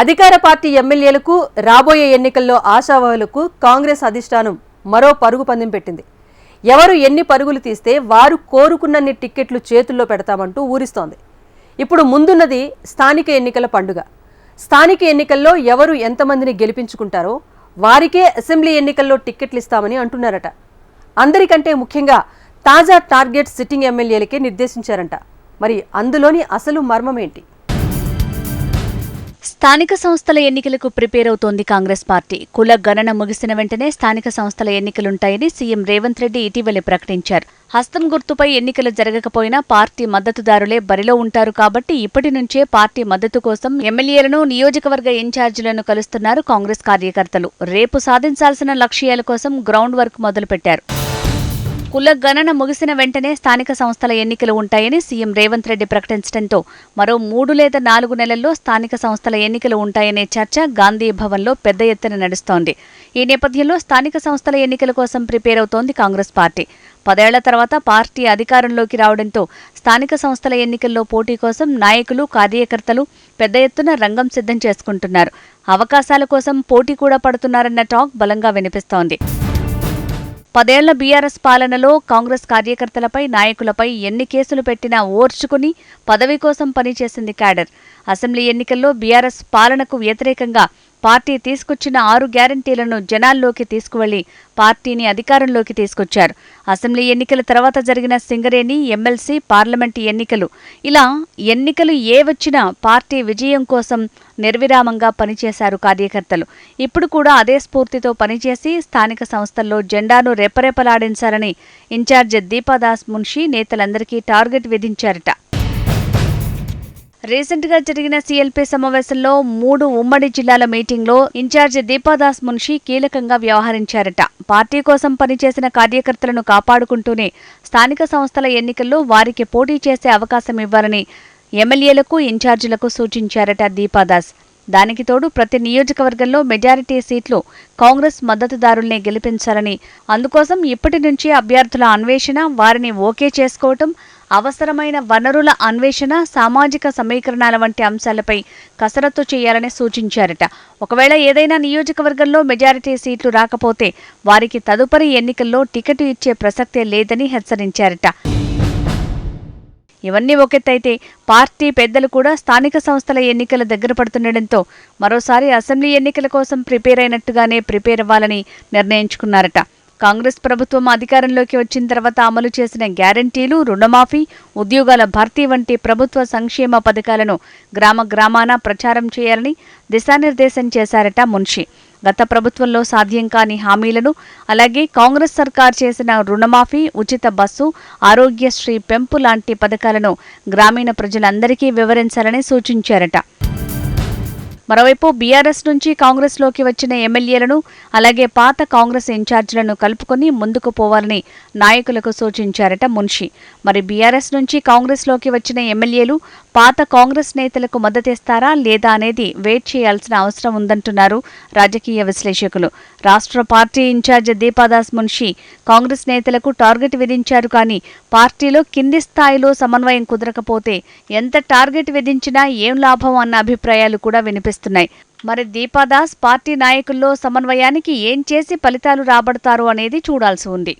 అధికార పార్టీ ఎమ్మెల్యేలకు రాబోయే ఎన్నికల్లో ఆశావాహులకు కాంగ్రెస్ అధిష్టానం మరో పరుగు పందెం పెట్టింది. ఎవరు ఎన్ని పరుగులు తీస్తే వారు కోరుకున్నన్ని టిక్కెట్లు చేతుల్లో పెడతామంటూ ఊరిస్తోంది. ఇప్పుడు ముందున్నది స్థానిక ఎన్నికల పండుగ. స్థానిక ఎన్నికల్లో ఎవరు ఎంతమందిని గెలిపించుకుంటారో వారికే అసెంబ్లీ ఎన్నికల్లో టిక్కెట్లు ఇస్తామని అంటున్నారట. అందరికంటే ముఖ్యంగా తాజా టార్గెట్ సిట్టింగ్ ఎమ్మెల్యేలకే నిర్దేశించారంట. మరి అందులోని అసలు మర్మమేంటి? స్థానిక సంస్థల ఎన్నికలకు ప్రిపేర్ అవుతోంది కాంగ్రెస్ పార్టీ. కుల గణన ముగిసిన వెంటనే స్థానిక సంస్థల ఎన్నికలుంటాయని సీఎం రేవంత్ రెడ్డి ఇటీవలే ప్రకటించారు. హస్తం గుర్తుపై ఎన్నికలు జరగకపోయినా పార్టీ మద్దతుదారులే బరిలో ఉంటారు కాబట్టి ఇప్పటి నుంచే పార్టీ మద్దతు కోసం ఎమ్మెల్యేలను నియోజకవర్గ ఇన్ఛార్జీలను కలుస్తున్నారు కాంగ్రెస్ కార్యకర్తలు. రేపు సాధించాల్సిన లక్ష్యాల కోసం గ్రౌండ్ వర్క్ మొదలుపెట్టారు. కుల గణన ముగిసిన వెంటనే స్థానిక సంస్థల ఎన్నికలు ఉంటాయని సీఎం రేవంత్ రెడ్డి ప్రకటించడంతో మరో మూడు లేదా నాలుగు నెలల్లో స్థానిక సంస్థల ఎన్నికలు ఉంటాయనే చర్చ గాంధీ భవన్లో పెద్ద ఎత్తున నడుస్తోంది. ఈ నేపథ్యంలో స్థానిక సంస్థల ఎన్నికల కోసం ప్రిపేర్ అవుతోంది కాంగ్రెస్ పార్టీ. పదేళ్ళ తర్వాత పార్టీ అధికారంలోకి రావడంతో స్థానిక సంస్థల ఎన్నికల్లో పోటీ కోసం నాయకులు కార్యకర్తలు పెద్ద ఎత్తున రంగం సిద్ధం చేసుకుంటున్నారు. అవకాశాల కోసం పోటీ కూడా పడుతున్నారన్న టాక్ బలంగా వినిపిస్తోంది. పదేళ్ళ బీఆర్ఎస్ పాలనలో కాంగ్రెస్ కార్యకర్తలపై నాయకులపై ఎన్ని కేసులు పెట్టినా ఓర్చుకుని పదవి కోసం పనిచేసింది క్యాడర్. అసెంబ్లీ ఎన్నికల్లో బీఆర్ఎస్ పాలనకు వ్యతిరేకంగా పార్టీ తీసుకొచ్చిన ఆరు గ్యారంటీలను జనాల్లోకి తీసుకువెళ్ళి పార్టీని అధికారంలోకి తీసుకొచ్చారు. అసెంబ్లీ ఎన్నికల తర్వాత జరిగిన సింగరేణి ఎమ్మెల్సీ పార్లమెంటు ఎన్నికలు. ఇలా ఎన్నికలు ఏ వచ్చినా పార్టీ విజయం కోసం నిర్విరామంగా పనిచేశారు కార్యకర్తలు. ఇప్పుడు కూడా అదే స్ఫూర్తితో పనిచేసి స్థానిక సంస్థల్లో జెండాను రెపరెపలాడించాలని ఇన్ఛార్జ్ దీపాదాస్ మున్షి నేతలందరికీ టార్గెట్ విధించారట. రీసెంట్గా జరిగిన సీఎల్పీ సమావేశంలో మూడు ఉమ్మడి జిల్లాల మీటింగ్లో ఇన్ఛార్జ్ దీపాదాస్ మున్షి కీలకంగా వ్యవహరించారట. పార్టీ కోసం పనిచేసిన కార్యకర్తలను కాపాడుకుంటూనే స్థానిక సంస్థల ఎన్నికల్లో వారికి పోటీ చేసే అవకాశం ఇవ్వాలని ఎమ్మెల్యేలకు ఇన్ఛార్జీలకు సూచించారట దీపాదాస్. దానికి తోడు ప్రతి నియోజకవర్గంలో మెజారిటీ సీట్లు కాంగ్రెస్ మద్దతుదారుల్నే గెలిపించాలని అందుకోసం ఇప్పటి నుంచి అభ్యర్థుల అన్వేషణ వారిని ఓకే చేసుకోవటం అవసరమైన వనరుల అన్వేషణ సామాజిక సమీకరణాల వంటి అంశాలపై కసరత్తు చేయాలని సూచించారట. ఒకవేళ ఏదైనా నియోజకవర్గంలో మెజారిటీ సీట్లు రాకపోతే వారికి తదుపరి ఎన్నికల్లో టికెట్ ఇచ్చే ప్రసక్తే లేదని హెచ్చరించారట. ఇవన్నీ ఒకెత్తైతే పార్టీ పెద్దలు కూడా స్థానిక సంస్థల ఎన్నికల దగ్గర పడుతుండటంతో మరోసారి అసెంబ్లీ ఎన్నికల కోసం ప్రిపేర్ అయినట్టుగానే ప్రిపేర్ అవ్వాలని నిర్ణయించుకున్నారట. కాంగ్రెస్ ప్రభుత్వం అధికారంలోకి వచ్చిన తర్వాత అమలు చేసిన గ్యారంటీలు రుణమాఫీ ఉద్యోగాల భర్తీ వంటి ప్రభుత్వ సంక్షేమ పథకాలను గ్రామ గ్రామాన ప్రచారం చేయాలని దిశానిర్దేశం చేశారట మున్షి. గత ప్రభుత్వంలో సాధ్యం కాని హామీలను అలాగే కాంగ్రెస్ సర్కార్ చేసిన రుణమాఫీ ఉచిత బస్సు ఆరోగ్యశ్రీ పెంపు లాంటి పథకాలను గ్రామీణ ప్రజలందరికీ వివరించాలని సూచించారట. మరోవైపు బీఆర్ఎస్ నుంచి కాంగ్రెస్లోకి వచ్చిన ఎమ్మెల్యేలను అలాగే పాత కాంగ్రెస్ ఇన్ఛార్జీలను కలుపుకొని ముందుకు పోవాలని నాయకులకు సూచించారట మున్షి. మరి బీఆర్ఎస్ నుంచి కాంగ్రెస్లోకి వచ్చిన ఎమ్మెల్యేలు పాత కాంగ్రెస్ నేతలకు మద్దతిస్తారా లేదా అనేది వెయిట్ చేయాల్సిన అవసరం ఉందంటున్నారు రాజకీయ విశ్లేషకులు. రాష్ట్ర పార్టీ ఇన్ఛార్జ్ దీపాదాస్ మున్షి కాంగ్రెస్ నేతలకు టార్గెట్ విధించారు కానీ పార్టీలో కింది స్థాయిలో సమన్వయం కుదరకపోతే ఎంత టార్గెట్ విధించినా ఏం లాభం అన్న అభిప్రాయాలు కూడా వినిపిస్తున్నాయి. మరి దీపాదాస్ పార్టీ నాయకుల్లో సమన్వయానికి ఏం చేసి ఫలితాలు రాబడతారు అనేది చూడాల్సి ఉంది.